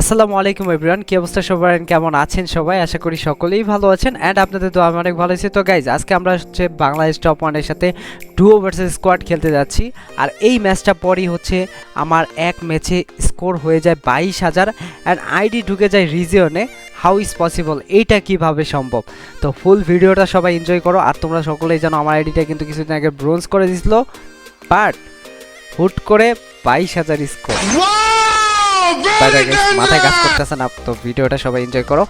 আসসালামু আলাইকুম এভরিওয়ান কি অবস্থা সবার? কেমন আছেন সবাই? আশা করি সকলেই ভালো আছেন। অ্যান্ড আপনাদের তো আমি অনেক ভালো আছি। তো গাইজ আজকে আমরা হচ্ছে বাংলাদেশ টপ ওয়ানের সাথে ডুও ভার্সেস স্কোয়াড খেলতে যাচ্ছি। আর এই ম্যাচটা পরই হচ্ছে আমার এক ম্যাচে স্কোর হয়ে যায় বাইশ হাজার। অ্যান্ড আইডি ঢুকে যায় রিজিয়নে হাউ ইজ পসিবল এইটা কীভাবে সম্ভব? তো ফুল ভিডিওটা সবাই এনজয় করো। আর তোমরা সকলেই জানো আমার আইডিটা কিন্তু কিছুদিন আগে ব্রোঞ্জ করে দিছিল বাট হুট করে বাইশ হাজার স্কোর মাথায় কাজ করতেছে না, তো ভিডিওটা সবাই এনজয় করো।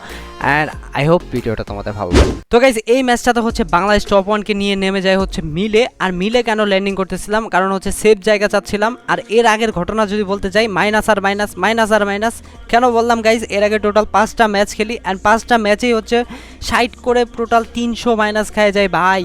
অ্যান্ড আই হোপ ভিডিওটা তোমাদের ভালো তো গাইজ এই ম্যাচটাতে হচ্ছে বাংলাদেশ টপ ওয়ানকে নিয়ে নেমে যায় হচ্ছে মিলে। আর মিলে কেন ল্যান্ডিং করতেছিলাম? কারণ হচ্ছে সেফ জায়গা চাচ্ছিলাম। আর এর আগের ঘটনা যদি বলতে যাই মাইনাস আর মাইনাস মাইনাস আর মাইনাস কেন বললাম গাইজ এর আগে টোটাল পাঁচটা ম্যাচ খেলি। অ্যান্ড পাঁচটা ম্যাচেই হচ্ছে সাইড করে টোটাল তিনশো মাইনাস খায় যায় ভাই।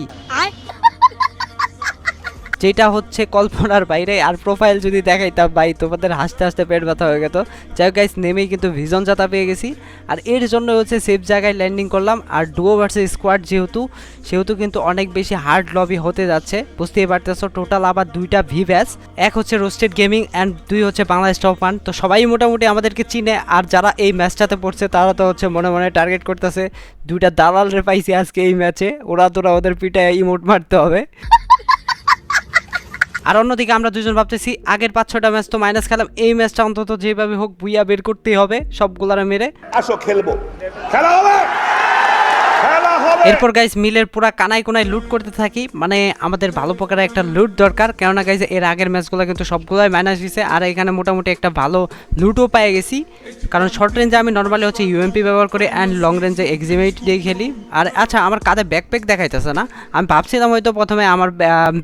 যেটা হচ্ছে কল্পনার বাইরে আর প্রোফাইল যদি দেখাইতাম, ভাই, তোমাদের হাসতে হাসতে পেট ব্যথা হয়ে গেত। যাই গাইস নেমেই কিন্তু ভিজন যাতা পেয়ে গেছি। আর এর জন্য হচ্ছে সেফ জায়গায় ল্যান্ডিং করলাম। আর ডুও ভার্সেস স্কোয়াড যেহেতু, সেহেতু কিন্তু অনেক বেশি হার্ড লবি হতে যাচ্ছে। বুঝতেই পারতেছো টোটাল আবার দুইটা ভি ব্যাচ এক হচ্ছে রোস্টেড গেমিং অ্যান্ড দুই হচ্ছে বাংলাদেশ টপ ওয়ান তো সবাই মোটামুটি আমাদেরকে চিনে। আর যারা এই ম্যাচটাতে পড়ছে, তারা তো হচ্ছে মনে মনে টার্গেট করতেছে। দুইটা দালাল রে পাইছি আজকে এই ম্যাচে ওরা তোরা ওদের পিঠায় ইমোট মারতে হবে। আর অন্যদিকে আমরা দুজন ভাবতেছি, আগের পাঁচ ছটা ম্যাচ তো মাইনাস খেলাম। এই ম্যাচটা অন্তত যেভাবে হোক বুইয়া বের করতেই হবে, সবগুলারে মেরে। আসো খেলব। খেলা হবে! এরপর গাইজ মিলের পুরা কানায় কোনায় লুট করতে থাকি। মানে আমাদের ভালো প্রকারের একটা লুট দরকার। কেননা গাইজ এর আগের ম্যাচগুলো কিন্তু সবগুলোই মাইনাস দিছে। আর এখানে মোটামুটি একটা ভালো লুটও পেয়ে গেছি। কারণ শর্ট রেঞ্জে আমি নর্মালি হচ্ছে ইউএমপি ব্যবহার করি অ্যান্ড লং রেঞ্জে এক্সিমেট দিয়ে খেলি। আর আচ্ছা আমার কাঁধে ব্যাকপ্যাক দেখাইতেছে না। আমি ভাবছিলাম হয়তো প্রথমে আমার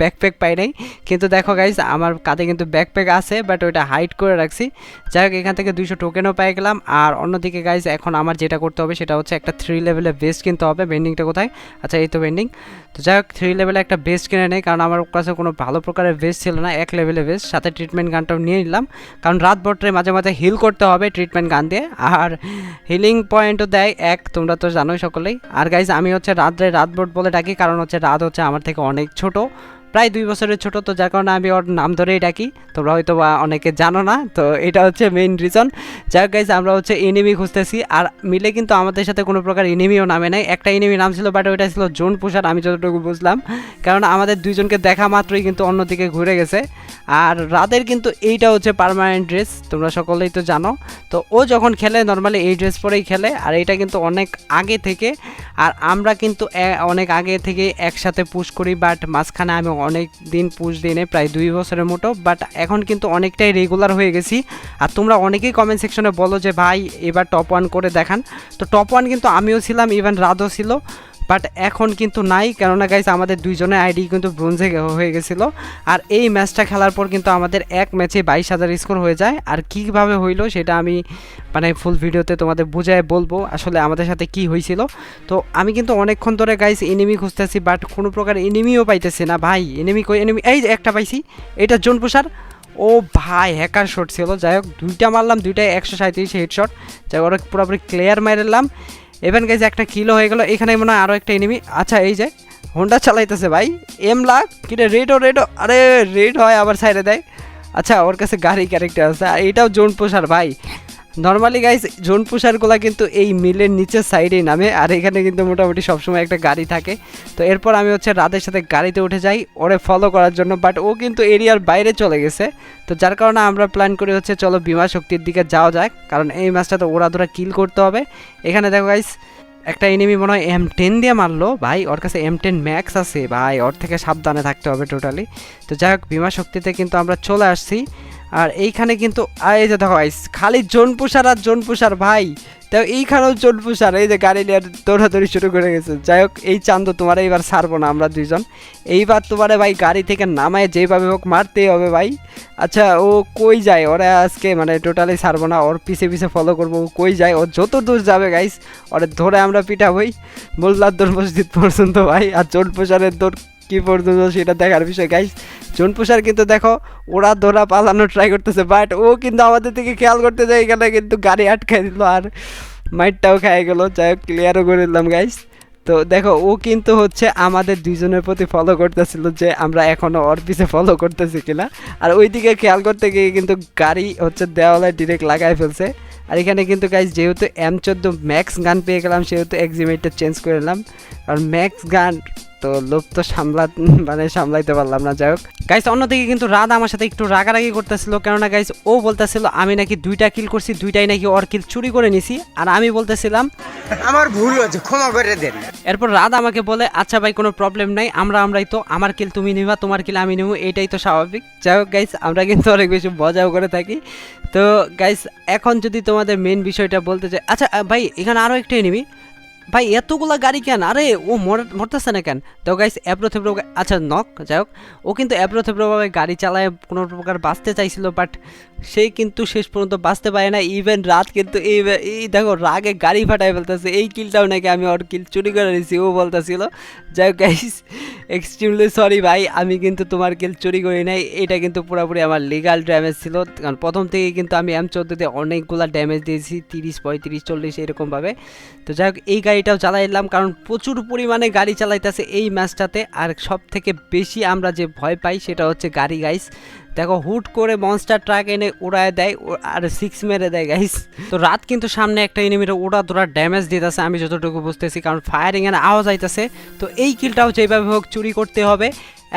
ব্যাকপ্যাক পাই নাই। কিন্তু দেখো গাইজ আমার কাঁধে কিন্তু ব্যাকপ্যাক আছে বাট ওইটা হাইড করে রাখছি। যাই হোক, এখান থেকে দুইশো টোকেনও পেয়ে গেলাম। আর অন্যদিকে গাইজ এখন আমার যেটা করতে হবে সেটা হচ্ছে একটা থ্রি লেভেলের বেস্ট কিনতে হবে। বেন্ডিংটা কোথায়? আচ্ছা এই তো পেন্ডিং তো যাই হোক থ্রি লেভেলে একটা বেস্ট কিনে নেই, কারণ আমার কাছে কোনো ভালো প্রকারের বেস্ট ছিল না, এক লেভেলে বেস্ট সাথে ট্রিটমেন্ট গানটাও নিয়ে নিলাম। কারণ রাত বটরে মাঝে মাঝে হিল করতে হবে ট্রিটমেন্ট গান দিয়ে। আর হিলিং পয়েন্টও দেয় এক, তোমরা তো জানোই সকলেই। আর গাইজ আমি হচ্ছে রাত্রে রাত বট বলে ডাকি, কারণ হচ্ছে রাত হচ্ছে আমার থেকে অনেক ছোট। প্রায় দুই বছরের ছোট, তো যার কারণে আমি ওর নাম ধরেই ডাকি। তোমরা হয়তো বা অনেকে জানো না, তো এটা হচ্ছে মেইন রিজন যাই হোক আমরা হচ্ছে এনিমি খুঁজতেছি, আর মিলে কিন্তু আমাদের সাথে কোনো প্রকার এনিমিও নামে নাই। একটা এনিমি নাম ছিল বাট ওইটা ছিল জোন পুষার আমি যতটুকু বুঝলাম। কারণ আমাদের দুইজনকে দেখা মাত্রই কিন্তু অন্যদিকে ঘুরে গেছে। আর রাতের কিন্তু এইটা হচ্ছে পারমানেন্ট ড্রেস তোমরা সকলেই তো জানো। তো ও যখন খেলে নর্মালি এই ড্রেস পরেই খেলে, আর এটা কিন্তু অনেক আগে থেকে। আর আমরা কিন্তু অনেক আগে থেকে একসাথে পুশ করি বাট মাঝখানে আমি অনেক দিন পুশ দিনে, প্রায় দুই বছরের মতো বাট এখন কিন্তু অনেকটাই রেগুলার হয়ে গেছি। আর তোমরা অনেকেই কমেন্ট সেকশনে বলো যে, ভাই, এবার টপ ওয়ান করে দেখান। তো টপ ওয়ান কিন্তু আমিও ছিলাম ইভেন রাধও ছিল। বাট এখন কিন্তু নাই, কেননা গাইজ আমাদের দুইজনের আইডি কিন্তু ব্রোঞ্জে হয়ে গেছিল। আর এই ম্যাচটা খেলার পর কিন্তু আমাদের এক ম্যাচে বাইশ হাজার স্কোর হয়ে যায়। আর কীভাবে হইল সেটা আমি মানে ফুল ভিডিওতে তোমাদের বুঝায় বলব, আসলে আমাদের সাথে কি হয়েছিল তো আমি কিন্তু অনেকক্ষণ ধরে গাইজ এনিমি খুঁজতেছি বাট কোনো প্রকার এনিমিও পাইতেছি না। ভাই এনিমি কই? এনিমি এই একটা পাইছি, এটা জোন পুষার ও ভাই হ্যাকার শট ছিল। যাই হোক, দুইটা মারলাম দুইটাই একশো সাঁত্রিশ হেডশট যাই হোক পুরোপুরি ক্লিয়ার মারলাম এভেন গাইজ একটা কিলো হয়ে গেল। এখানে মনে হয় আরও একটা এনিমি আচ্ছা এই যে হোন্ডা চালাইতেছে ভাই। এম লাখ কিরে রেডও রেডও আরে রেড হয়, আবার সাইডে দেয়। আচ্ছা ওর কাছে গাড়ি ক্যারেক্টার আছে। আর এটাও জোন পোষার ভাই। নর্মালি গাইজ জোন পোষারগুলো কিন্তু এই মিলের নিচের সাইডেই নামে, আর এখানে কিন্তু মোটামুটি সবসময় একটা গাড়ি থাকে। তো এরপর আমি হচ্ছে রাতের সাথে গাড়িতে উঠে যাই, ওরে ফলো করার জন্য বাট ও কিন্তু এরিয়ার বাইরে চলে গেছে। তো যার কারণে আমরা প্ল্যান করি হচ্ছে, চলো বিমা শক্তির দিকে যাওয়া যাক, কারণ এই ম্যাচটাতে ওরা ধরা কিল করতে হবে। এখানে দেখো গাইস একটা এনিমি মনে হয় এম টেন দিয়ে মারলো। ভাই, ওর কাছে এম টেন ম্যাক্স আছে। ভাই, ওর থেকে সাবধানে থাকতে হবে টোটালি তো যাই হোক, বিমা শক্তিতে কিন্তু আমরা চলে আসছি। আর এইখানে কিন্তু এই যে দেখো খালি জোন পুষার আর জোন পুষার ভাই। তো এইখানেও জোন পুষার এই যে গাড়ি নিয়ে দৌড়াদৌড়ি শুরু করে গেছে। যাই হোক, এই চান্দ তোমার এইবার ছাড়বো না, আমরা দুইজন। এইবার তোমারে ভাই গাড়ি থেকে নামায়, যেভাবে হোক মারতেই হবে ভাই। আচ্ছা ও কই যায়? ওরা আজকে মানে টোটালি ছাড়বো না, ওর পিছে পিছে ফলো করব, ও কই যায়? ও যত দূর যাবে গাইস ওরে ধরে আমরা পিঠা পিঠাবই মোল্লার দৌড় মসজিদ পর্যন্ত, ভাই। আর জোন প্রসারের দৌড় কি পর্যন্ত সেটা দেখার বিষয়? গাইস জোন প্রসার কিন্তু দেখো, ওরা ধরা পালানো ট্রাই করতেছে বাট ও কিন্তু আমাদের থেকে খেয়াল করতে যায় এখানে কিন্তু গাড়ি আটকাই দিল আর মাইটটাও খেয়ে গেলো। যাই হোক ক্লিয়ারও করে দিলাম গাইস তো দেখো, ও কিন্তু হচ্ছে আমাদের দুইজনের প্রতি ফলো করতেছিল যে আমরা এখনও ওর পিছে ফলো করতেছি কিনা। আর ওইদিকে খেয়াল করতে গিয়ে কিন্তু গাড়ি হচ্ছে দেওয়ালে ডিরেক্ট লাগাই ফেলছে। আর এখানে কিন্তু গাইজ যেহেতু এম চোদ্দ ম্যাক্স গান পেয়ে গেলাম, সেহেতু এক্সিমেটটা চেঞ্জ করে নিলাম। কারণ ম্যাক্স গান তো লোভ তো সামলা মানে সামলাইতে পারলাম না যাই হোক। গাইস অন্যদিকে কিন্তু রাত আমার সাথে একটু রাগারাগি করতেছিল কেননা গাইস ও বলতেছিল আমি নাকি দুইটা কিল করছি দুইটাই নাকি ওর কিল চুরি করে নিছি। আর আমি বলতেছিলাম আমার ভুল হয়েছে ক্ষমা করে দেন। এরপর রাত আমাকে বলে আচ্ছা ভাই কোনো প্রবলেম নাই আমরা আমরাই তো আমার কিল তুমি নিবা তোমার কিল আমি নেব এটাই তো স্বাভাবিক। যাই হোক গাইস আমরা কিন্তু অনেক বেশি মজাও করে থাকি। তো গাইস এখন যদি তোমাদের মেন বিষয়টা বলতে চাই আচ্ছা ভাই এখানে আরও একটা নিবি ভাই, এতগুলা গাড়ি কেন? আরে, ও মর- মরতেছে না কেন? তো গাইস অ্যাপ্রো থেপ্রো আচ্ছা নক যাই হোক। ও কিন্তু অ্যাপ্রো থেপ্রোভাবে গাড়ি চালায়, কোনো প্রকার বাঁচতে চাইছিল বাট সে কিন্তু শেষ পর্যন্ত বাঁচতে পারে না ইভেন রাত কিন্তু এই এই দেখো, রাগে গাড়ি ফাটাই ফেলতেছে। এই কিলটাও নাকি আমি ওর কিল চুরি করে নিয়েছি ও বলতেছিল। যাই হোক গাইস এক্সট্রিমলি সরি ভাই, আমি কিন্তু তোমার কিল চুরি করি নাই। এটা কিন্তু পুরোপুরি আমার লিগাল ড্যামেজ ছিল। কারণ প্রথম থেকে কিন্তু আমি এম চোদ্দোতে অনেকগুলা ড্যামেজ দিয়েছি, তিরিশ, পঁয়ত্রিশ, চল্লিশ, এরকমভাবে। তো যাই হোক, এই গাড়িটাও চালাইলাম, কারণ প্রচুর পরিমাণে গাড়ি চালাইতেছে এই ম্যাচটাতে। আর সব থেকে বেশি আমরা যে ভয় পাই সেটা হচ্ছে গাড়ি গাইস দেখো, হুট করে মনস্টার ট্রাক এনে উড়ায় দেয় আর সিক্স মেরে দেয় গাইস তো রাত কিন্তু সামনে একটা এনিমির ওড়া দোড়া ড্যামেজ দিতেছে, আমি যতটুকু বুঝতেছি, কারণ ফায়ারিং এর আওয়াজ আইতেছে। তো এই কিলটাও যেভাবে হোক চুরি করতে হবে।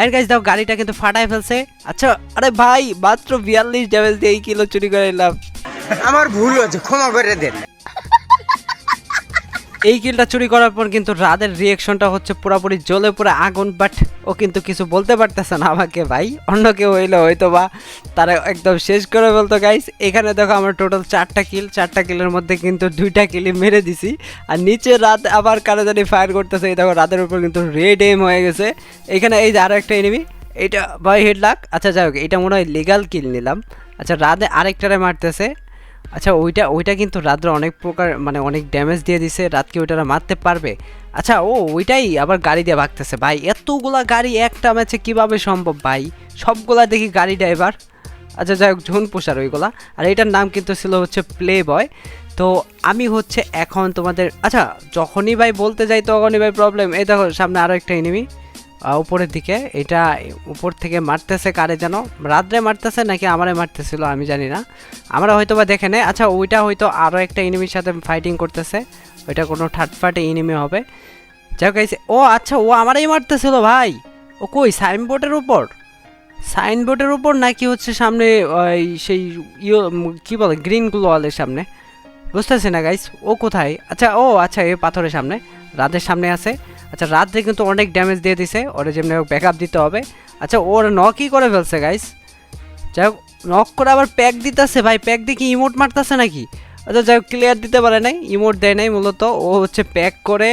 আর গাইস দাও গাড়িটা কিন্তু ফাটায় ফেলছে। আচ্ছা আরে ভাই, মাত্র বিয়াল্লিশ ড্যামেজ দিয়ে এই কিলো চুরি করে নিলাম। আমার ভুল হয়েছে, ক্ষমা করে দেন। এই কিলটা চুরি করার পর কিন্তু রাদের রিয়েকশনটা হচ্ছে পুরোপুরি জ্বলে পুরো আগুন বাট ও কিন্তু কিছু বলতে পারতেছে না আমাকে, ভাই। অন্য কেউ হইলে হয়তো বা তারা একদম শেষ করে বলতো গাইস এখানে দেখো আমার টোটাল চারটা কিল চারটা কিলের মধ্যে কিন্তু দুইটা কিলি মেরে দিছি। আর নিচে রাত আবার কারও জানি ফায়ার করতেছে, এই দেখো রাতের উপর কিন্তু রেড এম হয়ে গেছে। এখানে এই যে আরও একটা এনিমি এইটা ভাই হেড লাক আচ্ছা যাই হোক, এটা মনে হয় লিগাল কিল নিলাম। আচ্ছা রাতে আরেকটারে মারতেছে। আচ্ছা ওইটা ওইটা কিন্তু রাত্রে অনেক প্রকার মানে অনেক ড্যামেজ দিয়ে দিছে, রাতকে ওইটা মারতে পারবে। আচ্ছা ও, ওইটাই আবার গাড়ি দিয়ে ভাগতেছে। ভাই, এতগুলা গাড়ি একটা ম্যাচে কীভাবে সম্ভব ভাই? সবগুলা দেখি গাড়ি ড্রাইভার আচ্ছা যাই হোক, ঝুন পোষার ওইগুলা। আর এটার নাম কিন্তু ছিল হচ্ছে প্লে বয় তো আমি হচ্ছে এখন তোমাদের আচ্ছা যখনই ভাই বলতে যাই তখনই ভাই প্রবলেম এই দেখো, সামনে আরও একটা এনিমি উপরের দিকে, এটা উপর থেকে মারতেছে কারে যেন? রাত্রে মারতেছে নাকি আমারে মারতেছিল আমি জানি না। আমরা হয়তো বা দেখে নেই। আচ্ছা ওইটা হয়তো আরও একটা এনিমির সাথে ফাইটিং করতেছে। ওইটা কোনো থার্ড পার্টি এনিমি হবে। যাই হোক ও আচ্ছা ও আমারই মারতেছিল ভাই। ও কই সাইনবোর্ডের উপর? সাইনবোর্ডের উপর নাকি হচ্ছে সামনে ওই সেই ইয়ে কী বলে গ্রিন ওয়ালের সামনে? বুঝতেছি না গাইস ও কোথায়? আচ্ছা ও আচ্ছা এই পাথরের সামনে। রাতের সামনে আছে। আচ্ছা রাত্রে কিন্তু অনেক ড্যামেজ দিয়ে দিছে। ওরা যেমনি ব্যাক আপ দিতে হবে। আচ্ছা ওর নকই করে ফেলছে গাইস যাই হোক নক করে আবার প্যাক দিতেছে ভাই। প্যাক দিয়ে কি ইমোট মারতেছে নাকি? আচ্ছা যাই হোক ক্লিয়ার দিতে পারে নাই ইমোট দেয় নাই মূলত। ও হচ্ছে প্যাক করে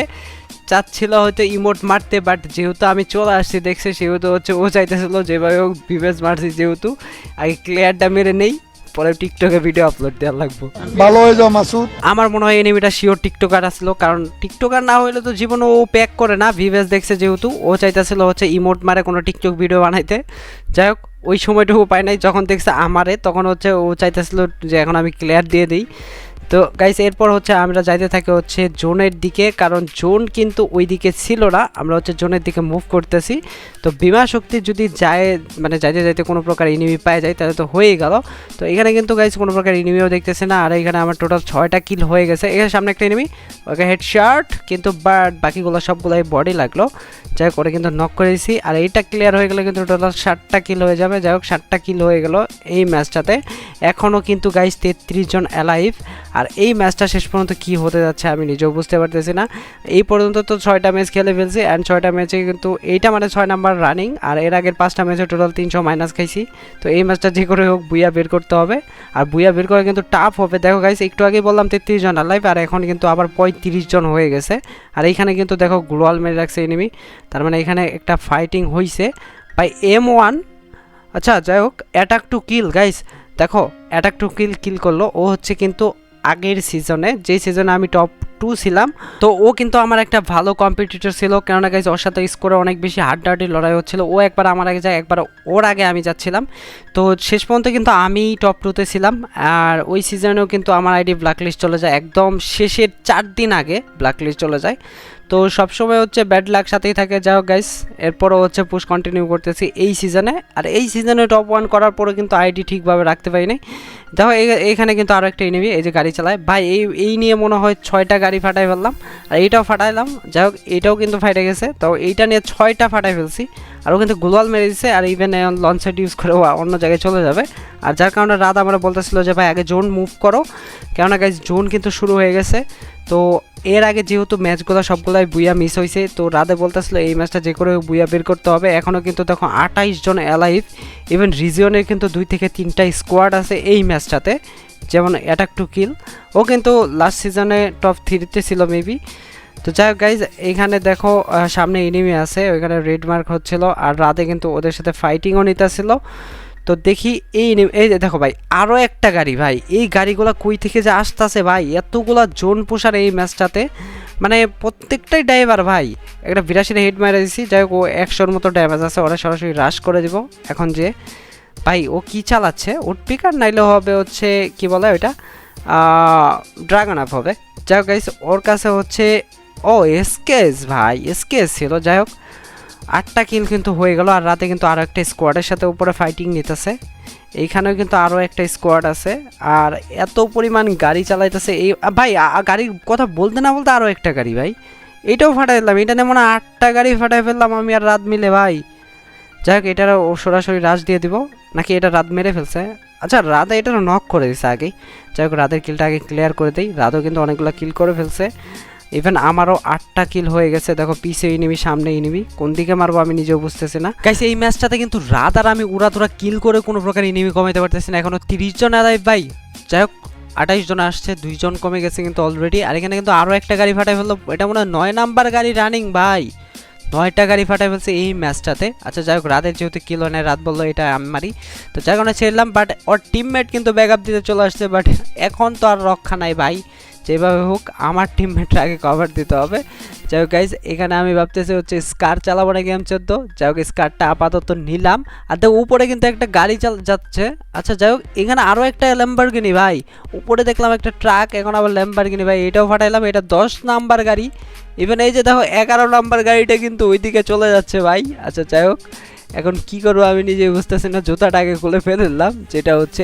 চাচ্ছিল হয়তো ইমোট মারতে বাট যেহেতু আমি চলে আসছি, দেখছি, সেহেতু হচ্ছে ও চাইতেছিল যেভাবে হোক বিবেস মারছি যেহেতু। আগে ক্লিয়ারটা মেরে নেই। পরে টিকটকে ভিডিও আপলোড দেওয়া লাগবো। ভালো হয়ে যাও মাসুদ। আমার মনে হয় এনিমিটা শিওর টিকটকার আসলো কারণ টিকটকার না হইলে তো জীবনে ও প্যাক করে না ভিভেস দেখছে যেহেতু ও চাইতেছিল হচ্ছে ইমোট মারে কোনো টিকটক ভিডিও বানাইতে। যাই হোক ওই সময়টুকু পায় নাই যখন দেখছে আমারে তখন হচ্ছে ও চাইতেছিল যে এখন আমি ক্লিয়ার দিয়ে দিই। তো গাইস এরপর হচ্ছে আমরা যাইতে থাকি হচ্ছে জোনের দিকে, কারণ জোন কিন্তু ওই দিকে ছিল না। আমরা হচ্ছে জোনের দিকে মুভ করতেছি। তো বিমা শক্তি যদি যায় মানে যাইতে যাইতে কোনো প্রকার ইনিমি পায় যায়, তাহলে তো হয়েই গেল। তো এখানে কিন্তু গাইস কোনো প্রকার ইনিমিও দেখতেছে না। আর এখানে আমার টোটাল ছয়টা কিল হয়ে গেছে। এখানে সামনে একটা ইনিমি ওকে হেডশট কিন্তু বাট বাকিগুলো সবগুলাই বডি লাগল। যাই হোক, ওরা কিন্তু নক করে দিয়েছি আর এইটা ক্লিয়ার হয়ে গেলে কিন্তু টোটাল ষাটটা কিল হয়ে যাবে। যাই হোক ষাটটা কিল হয়ে গেল এই ম্যাচটাতে এখনও কিন্তু গাইস তেত্রিশ জন অ্যালাইভ আর এই ম্যাচটা শেষ পর্যন্ত কি হতে যাচ্ছে আমি নিজেও বুঝতে পারতেছি না। এই পর্যন্ত তো ছয়টা ম্যাচ খেলে ফেলছি অ্যান্ড ছয়টা ম্যাচে কিন্তু এইটা মানে ছয় নাম্বার রানিং আর এর আগের পাঁচটা ম্যাচে টোটাল তিনশো মাইনাস খাইছি। তো এই ম্যাচটা যে করে হোক বুইয়া বের করতে হবে। আর বুইয়া বের করে কিন্তু টাফ হবে। দেখো গাইস একটু আগে বললাম তেত্রিশ জন অ্যালাইভ আর এখন কিন্তু আবার পঁয়ত্রিশ জন হয়ে গেছে। আর এইখানে কিন্তু দেখো গ্লোয়াল মেরে রাখছে এনিমি তার মানে এখানে একটা ফাইটিং হইছে বাই এম ওয়ান আচ্ছা যাই হোক অ্যাটাক টু কিল গাইস দেখো অ্যাটাক টু কিল কিল করল। ও হচ্ছে কিন্তু আগের সিজনে যে সিজনে আমি টপ টু ছিলাম, তো ও কিন্তু আমার একটা ভালো কম্পিটিটর ছিল। কেননা গাইজ ওর সাথে স্কোরে অনেক বেশি হাড্ডাহাড্ডি লড়াই হচ্ছিল। ও একবার আমার আগে যায়, একবার ওর আগে আমি যাচ্ছিলাম। তো শেষ পর্যন্ত কিন্তু আমি টপ টুতে ছিলাম। আর ওই সিজনেও কিন্তু আমার আইডি ব্ল্যাকলিস্ট চলে যায়। একদম শেষের চার দিন আগে ব্ল্যাকলিস্ট চলে যায়। তো সবসময় হচ্ছে ব্যাড লাক সাথেই থাকে। হোক গাইস এরপরও হচ্ছে পুশ কন্টিনিউ করতেছি এই সিজনে আর এই সিজনে টপ ওয়ান করার পরে কিন্তু আইডি ঠিকভাবে রাখতে পারিনি। দেখো, এই- এইখানে কিন্তু আরও একটা এনিমি এই যে গাড়ি চালায়। ভাই, এই এই নিয়ে মনে হয় ছয়টা গাড়ি ফাটাই ফেললাম। আর এইটাও ফাটাইলাম। যাই হোক এইটাও কিন্তু ফাইটে গেছে। তো এইটা নিয়ে ছয়টা ফাটাই ফেলছি। আর ও কিন্তু গ্লোয়াল মেরে দিচ্ছে আর ইভেন লঞ্চ সেট ইউজ করে অন্য জায়গায় চলে যাবে। আর যার কারণে রাত আমরা বলতেছিল যে, ভাই, আগে জোন মুভ করো। কেননা গাইজ জোন কিন্তু শুরু হয়ে গেছে। তো এর আগে যেহেতু ম্যাচগুলো সবগুলাই বুয়া মিস হয়েছে তো রাতে বলতেছিল এই ম্যাচটা যে করে বুয়া বের করতে হবে। এখনও কিন্তু দেখো আঠাইশ জন অ্যালাইভ ইভেন রিজিয়নের কিন্তু দুই থেকে তিনটা স্কোয়াড আছে এই ম্যাচটাতে, যেমন অ্যাটাক টু কিল ও কিন্তু লাস্ট সিজনে টপ থ্রিতে ছিল মেবি তো যাই হোক গাইজ এইখানে দেখো সামনে এনিমি আছে, ওইখানে রেড মার্ক হচ্ছিল, আর রাতে কিন্তু ওদের সাথে ফাইটিংও নিতেছিল। তো দেখি এই এই দেখো ভাই আরও একটা গাড়ি ভাই। এই গাড়িগুলো কই থেকে যে আসতেছে ভাই? এতগুলা জোন পোষার এই ম্যাচটাতে। মানে প্রত্যেকটাই ড্রাইভার ভাই। একটা বিরাশির হেড মারা দিছি। যাই হোক, ও একশোর মতো ড্যামেজ আছে। ওরা সরাসরি রাশ করে দিব। এখন যে ভাই, ও কি চালাচ্ছে? ওর পিকার নাইলে হবে হচ্ছে, কি বলে ওইটা? ড্রাগন আপ হবে। যাই হোক ওর কাছে হচ্ছে, ও এসকেস ভাই এসকেস ছিল। যাই হোক আটটা কিল কিন্তু হয়ে গেল, আর রাতে কিন্তু আরও একটা স্কোয়াডের সাথে উপরে ফাইটিং নিতেছে। এইখানেও কিন্তু আরও একটা স্কোয়াড আছে, আর এত পরিমাণ গাড়ি চালাইতেছে এই ভাই গাড়ির কথা বলতে না বলতে আরও একটা গাড়ি, ভাই। এটাও ফাটাই দিলাম, এটা নিয়ে মনে হয় আটটা গাড়ি ফাটাই ফেললাম আমি আর রাত মিলে, ভাই। যাই হোক এটার সরাসরি রাশ দিয়ে দিব, নাকি এটা রাত মেরে ফেলছে? আচ্ছা রাতে এটা নক করে দিছে আগেই। যাই হোক, রাতের কিলটা আগে ক্লিয়ার করে দিই, রাতও কিন্তু অনেকগুলো কিল করে ফেলছে। ইভেন আমারও আটটা কিল হয়ে গেছে। দেখো, পিছে ইনিমি সামনে ইনিমি কোন দিকে মারবো আমি নিজেও বুঝতেছি না। গাইছে এই ম্যাচটাতে কিন্তু রাত আর আমি উড়াধুরা কিল করে কোনো প্রকার ইনিমি কমাইতে পারতেছি না। এখনও তিরিশ জন আদায় ভাই। যাই হোক, আঠাইশ জন আসছে দুইজন কমে গেছে কিন্তু অলরেডি আর এখানে কিন্তু আরও একটা গাড়ি ফাটাই ফেলল। এটা মনে হয় নয় নাম্বার গাড়ি রানিং ভাই। নয়টা গাড়ি ফাটাই ফেলছে এই ম্যাচটাতে আচ্ছা যাই হোক রাতের যেহেতু কিল হয় না রাত বলল এটা আমি মারি। তো যার কারণে ছেড়লাম বাট ওর টিমমেট কিন্তু ব্যাক আপ দিতে চলে আসছে বাট এখন তো আর রক্ষা নাই ভাই। যেভাবে হোক আমার টিমমেটরা আগে কভার দিতে হবে। যাই হোক গাইজ এখানে আমি ভাবতেছি হচ্ছে স্কার চালাবো না গেম চোদ্দ। যাই হোক স্কারটা আপাতত নিলাম। আর দেখো উপরে কিন্তু একটা গাড়ি চাল যাচ্ছে। আচ্ছা যাই হোক, এখানে আরও একটা ল্যাম্বারগিনি ভাই। উপরে দেখলাম একটা ট্রাক এখন আবার ল্যাম্বারগিনি ভাই। এটাও ফাটাইলাম, এটা দশ নাম্বার গাড়ি। ইভেন এই যে দেখো এগারো নাম্বার গাড়িটা কিন্তু ওইদিকে চলে যাচ্ছে ভাই। আচ্ছা যাই হোক, এখন কি করব আমি নিজে বুঝতেছি না, জুতাটা আগে খুলে ফেলে দিলাম, যেটা হচ্ছে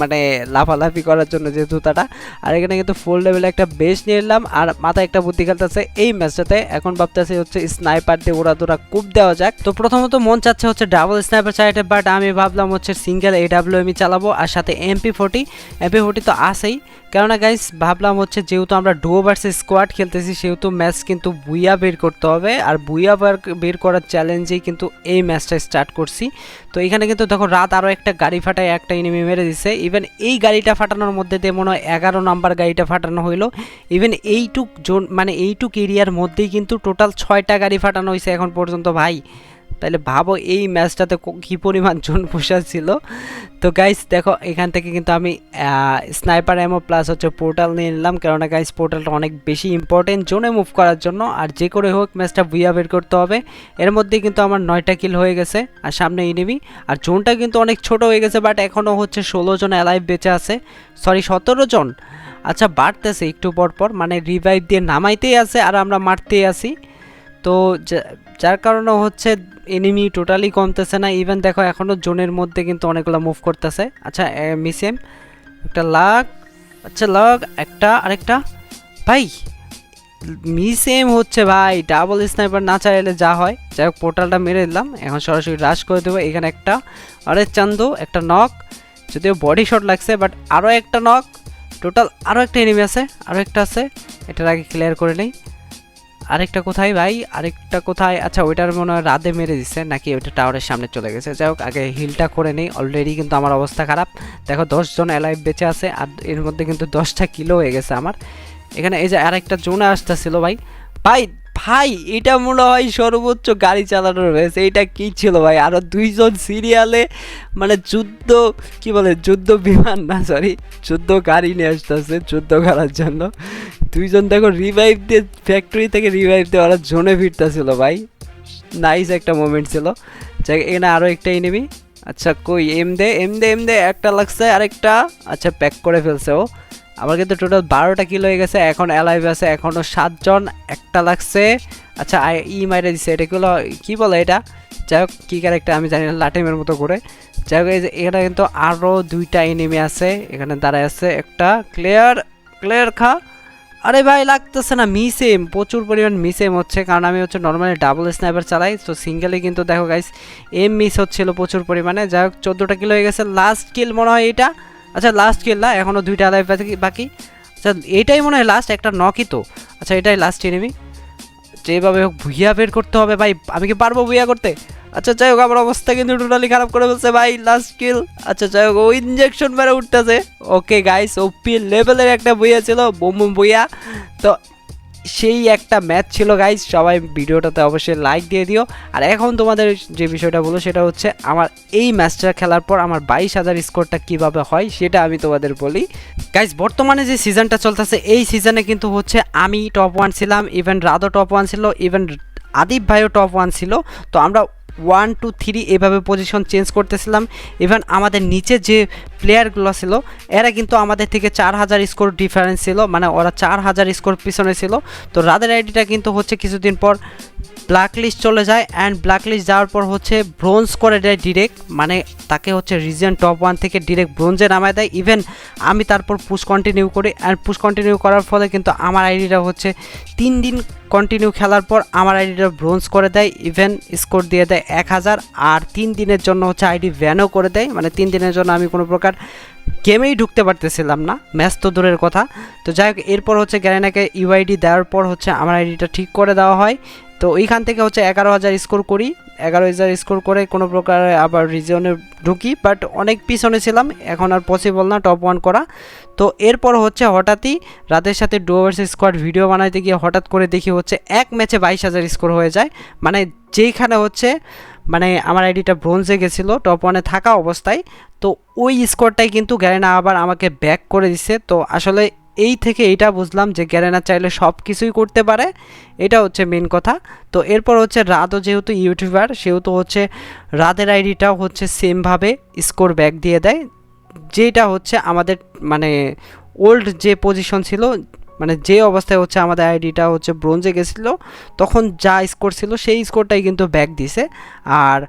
মানে লাফালাফি করার জন্য যে জুতাটা। আর এখানে কিন্তু ফুল লেভেলে একটা বেশ নিয়ে এলাম। আর মাথায় একটা বুদ্ধি খেলতেছে, এই ম্যাচটাতে এখন ভাবতেছি হচ্ছে স্নাইপার দিয়ে ওরা তোরা কূপ দেওয়া যাক। তো প্রথমত মন চাচ্ছে হচ্ছে ডাবল স্নাইপার চাইতে বাট আমি ভাবলাম হচ্ছে সিঙ্গেল এ ডাব্লিউ এমই চালাবো, আর সাথে এমপি ফোর্টি এমপি ফোর্টি তো আসেই কেননা গাইস ভাবলাম হচ্ছে যেহেতু আমরা ডুও ভার্সেস স্কোয়াড খেলতেছি, সেহেতু ম্যাচ কিন্তু বুইয়া বের করতে হবে। আর বুইয়া বার- করার চ্যালেঞ্জেই কিন্তু এই ম্যাচটা স্টার্ট করছি। তো এখানে কিন্তু দেখো, রাত আরও একটা গাড়ি ফাটায়, একটা এনিমি মেরে দিছে। ইভেন এই গাড়িটা ফাটানোর মধ্যে দিয়ে মনে হয় এগারো নাম্বার গাড়িটা ফাটানো হইল। ইভেন এইটুক জোন মানে এইটুক এরিয়ার মধ্যেই কিন্তু টোটাল ছয়টা গাড়ি ফাটানো হয়েছে এখন পর্যন্ত ভাই। তাহলে ভাবো এই ম্যাচটাতে কী পরিমাণ জোন পোষা ছিল। তো গাইস দেখো, এখান থেকে কিন্তু আমি স্নাইপার এমও প্লাস হচ্ছে পোর্টাল নিয়ে নিলাম। কেননা গাইস পোর্টালটা অনেক বেশি ইম্পর্টেন্ট জোনে মুভ করার জন্য। আর যে করে হোক, ম্যাচটা বুইয়া বের করতে হবে। এর মধ্যে কিন্তু আমার নয়টা কিল হয়ে গেছে, আর সামনে ইনিমি আর জোনটা কিন্তু অনেক ছোট হয়ে গেছে বাট এখনও হচ্ছে ষোলো জন অ্যালাইভ বেঁচে আছে। সরি সতেরো জন। আচ্ছা বাড়তেছে একটু পর পর মানে রিভাইভ দিয়ে নামাইতেই আছে, আর আমরা মারতেই আছি। তো যার কারণে হচ্ছে এনিমি টোটালি কমতেছে না। ইভেন দেখো এখনও জোনের মধ্যে কিন্তু অনেকগুলো মুভ করতেছে। আচ্ছা মিসেম, একটা লাগ আচ্ছা লাগ, একটা, আরেকটা। ভাই, মিসেম হচ্ছে ভাই ডাবল স্নাইপার না চাইলে যা হয়। যাই হোক পোর্টালটা মেরে দিলাম। এখন সরাসরি রাশ করে দেবো। এখানে একটা, আরে চান্দু, একটা নক যদিও বডি শট লাগছে বাট আরও একটা নক টোটাল আরও একটা এনিমি আছে আরও একটা আছে। এটার আগে ক্লিয়ার করে নেই। আরেকটা কোথায় ভাই? আরেকটা কোথায়? আচ্ছা ওইটার মনে হয় রাধে মেরে দিচ্ছে নাকি ওইটা টাওয়ারের সামনে চলে গেছে? যাই হোক, আগে হিলটা করে নেই। অলরেডি কিন্তু আমার অবস্থা খারাপ। দেখো দশজন অ্যালাইভ বেঁচে আছে, আর এর মধ্যে কিন্তু দশটা কিলো হয়ে গেছে আমার। এখানে এই যে আরেকটা জোনে আসতেছিল ভাই। ভাই ভাই, এটা মনে হয় সর্বোচ্চ গাড়ি চালানোর হয়েছে এটা কি ছিল ভাই? আরও দুইজন সিরিয়ালে মানে যুদ্ধ, কি বলে, যুদ্ধ বিমান? না সরি যুদ্ধ গাড়ি নিয়ে আসতেছে, যুদ্ধ করার জন্য। দুইজন দেখো রিভাইভ দিয়ে ফ্যাক্টরি থেকে রিভাইভ দিয়ে ওরা জোনে ফিরতেছিল ভাই। নাইস একটা মোমেন্ট ছিল। যাই এখানে আরও একটা এনিমি আচ্ছা কই? এম দে এম দে এম দে, একটা লাগছে, আরেকটা। আচ্ছা প্যাক করে ফেলছে ও। আমার কিন্তু টোটাল বারোটা কিলো হয়ে গেছে, এখন অ্যালাইভ আছে এখনও সাতজন, একটা লাগছে। আচ্ছা ই মাইরে দিছে, এটা গুলো কী বলে এটা? যাই হোক, কী ক্যারেক্টার আমি জানি না, লাটিমের মতো করে। যাই হোক এখানে কিন্তু আরও দুইটা এনিমি আছে, এখানে দাঁড়ায় আছে একটা। ক্লিয়ার ক্লিয়ার খা। আরে ভাই, লাগতেছে না মিসেম প্রচুর পরিমাণ মিসেম হচ্ছে, কারণ আমি হচ্ছে নর্মালি ডাবল স্নাইপার চালাই, তো সিঙ্গেলে কিন্তু দেখো গাইস এম মিস হচ্ছিল প্রচুর পরিমাণে। যাই হোক, চোদ্দোটা কিলো হয়ে গেছে লাস্ট কিল মনে হয় এটা। আচ্ছা লাস্ট কিল না এখনও দুইটা লাইফ বাকি আচ্ছা এটাই মনে হয় লাস্ট একটা নকই তো। আচ্ছা এটাই লাস্ট এনেমি যেভাবে হোক ভুইয়া বের করতে হবে, ভাই। আমি কি পারব ভুইয়া করতে? আচ্ছা যাই হোক, আমার অবস্থা কিন্তু টোটালি খারাপ করে ফেলছে, ভাই লাস্ট কিল আচ্ছা যাই হোক, ও ইঞ্জেকশন মেরে উঠতেছে। ওকে গাইস ওপি লেভেলের একটা বইয়া ছিল, বোম বইয়া তো সেই একটা ম্যাচ ছিল গাইস সবাই ভিডিওটাতে অবশ্যই লাইক দিয়ে দিও। আর এখন তোমাদের যে বিষয়টা বলো সেটা হচ্ছে আমার এই ম্যাচটা খেলার পর আমার বাইশ হাজার স্কোরটা কীভাবে হয়, সেটা আমি তোমাদের বলি। গাইস বর্তমানে যে সিজনটা চলতেছে, এই সিজনে কিন্তু হচ্ছে আমি টপ ওয়ান ছিলাম ইভেন রাদও টপ ওয়ান ছিল ইভেন আদিব ভাইও টপ ওয়ান ছিল। তো আমরা ওয়ান টু থ্রি এভাবে পজিশন চেঞ্জ করতেছিলাম। ইভেন আমাদের নিচে যে প্লেয়ারগুলো ছিল, এরা কিন্তু আমাদের থেকে চার হাজার স্কোর ডিফারেন্স ছিল মানে ওরা চার হাজার স্কোর পিছনে ছিল। তো রাদের আইডিটা কিন্তু হচ্ছে কিছুদিন পর ব্ল্যাক লিস্ট চলে যায় অ্যান্ড ব্ল্যাক লিস্ট যাওয়ার পর হচ্ছে ব্রোঞ্জ করে দেয় ডিরেক্ট মানে তাকে হচ্ছে রিজন টপ ওয়ান থেকে ডিরেক্ট ব্রোঞ্জে নামায় দেয়। ইভেন আমি তারপর পুশ কন্টিনিউ করি অ্যান্ড পুশ কন্টিনিউ করার ফলে কিন্তু আমার আইডিটা হচ্ছে তিন দিন কন্টিনিউ খেলার পর আমার আইডিটা ব্রোঞ্জ করে দেয় ইভেন স্কোর দিয়ে দেয় এক হাজার। আর তিন দিনের জন্য হচ্ছে আইডি ভ্যানও করে দেয় মানে তিন দিনের জন্য আমি কোনো প্রকার গেমেই ঢুকতে পারতেছিলাম না, ম্যাচ তো দূরের কথা। তো যাই হোক, এরপর হচ্ছে গ্যারেনাকে ইউআইডি দেওয়ার পর হচ্ছে আমার আইডিটা ঠিক করে দেওয়া হয়। তো ওইখান থেকে হচ্ছে এগারো হাজার স্কোর করি, এগারো হাজার স্কোর করে কোনো প্রকার আবার রিজনে ঢুকি বাট অনেক পিছনে ছিলাম, এখন আর পসিবল না টপ ওয়ান করা। তো এরপর হচ্ছে হঠাৎই রাতের সাথে ডু ওভার্স স্কোয়াড ভিডিও বানাইতে গিয়ে হঠাৎ করে দেখি হচ্ছে এক ম্যাচে বাইশ হাজার স্কোর হয়ে যায়। মানে যেইখানে হচ্ছে মানে আমার আইডিটা ব্রোঞ্জে গেছিল টপ ওয়ানে থাকা অবস্থায়। তো ওই স্কোরটাই কিন্তু গ্যারেনা আবার আমাকে ব্যাক করে দিছে। তো আসলে এই থেকে এইটা বুঝলাম যে গ্যারেনা চাইলে সব কিছুই করতে পারে। এটা হচ্ছে মেন কথা। তো এরপর হচ্ছে রাতও যেহেতু ইউটিউবার, সেহেতু হচ্ছে রাতের আইডিটাও হচ্ছে সেমভাবে স্কোর ব্যাক দিয়ে দেয়। যেটা হচ্ছে আমাদের মানে ওল্ড যে পজিশন ছিল মানে যে অবস্থায় হচ্ছে আমাদের আইডিটা হচ্ছে ব্রোঞ্জে গেছিল, তখন যা স্কোর ছিল সেই স্কোরটাই কিন্তু ব্যাক দিছে। আর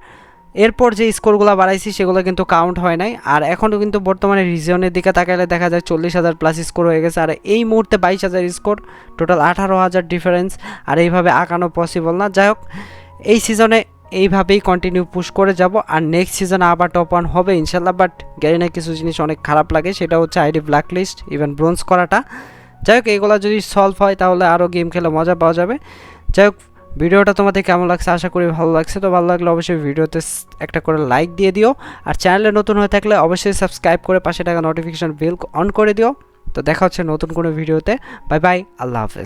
এরপর যে স্কোরগুলো বাড়াইছি, সেগুলো কিন্তু কাউন্ট হয় নাই। আর এখনও কিন্তু বর্তমানে রিজনের দিকে তাকালে দেখা যায় চল্লিশ হাজার প্লাস স্কোর হয়ে গেছে। আর এই মুহূর্তে বাইশ হাজার স্কোর টোটাল আঠারো হাজার ডিফারেন্স আর এইভাবে আঁকানো পসিবল না। যাই হোক, এই সিজনে এইভাবেই কন্টিনিউ পুশ করে যাব। আর নেক্সট সিজনে আবার টপ ওয়ান হবে ইনশাল্লাহ। বাট গ্যারিনা কিছু জিনিস অনেক খারাপ লাগে, সেটা হচ্ছে ID black list even bronze করাটা। যাই হোক, এগুলো যদি সলভ হয়, তাহলে আরও গেম খেলে মজা পাওয়া যাবে। যাই হোক, ভিডিওটা তোমাদের কেমন লাগছে? আশা করি ভালো লাগছে। তো ভালো লাগলে অবশ্যই ভিডিওতে একটা করে লাইক দিয়ে দিও। আর চ্যানেলে নতুন হয়ে থাকলে অবশ্যই সাবস্ক্রাইব করে পাশে টাকা নোটিফিকেশন বেল অন করে দিও। তো দেখা হচ্ছে নতুন কোনো ভিডিওতে। বাই বাই আল্লাহ হাফেজ।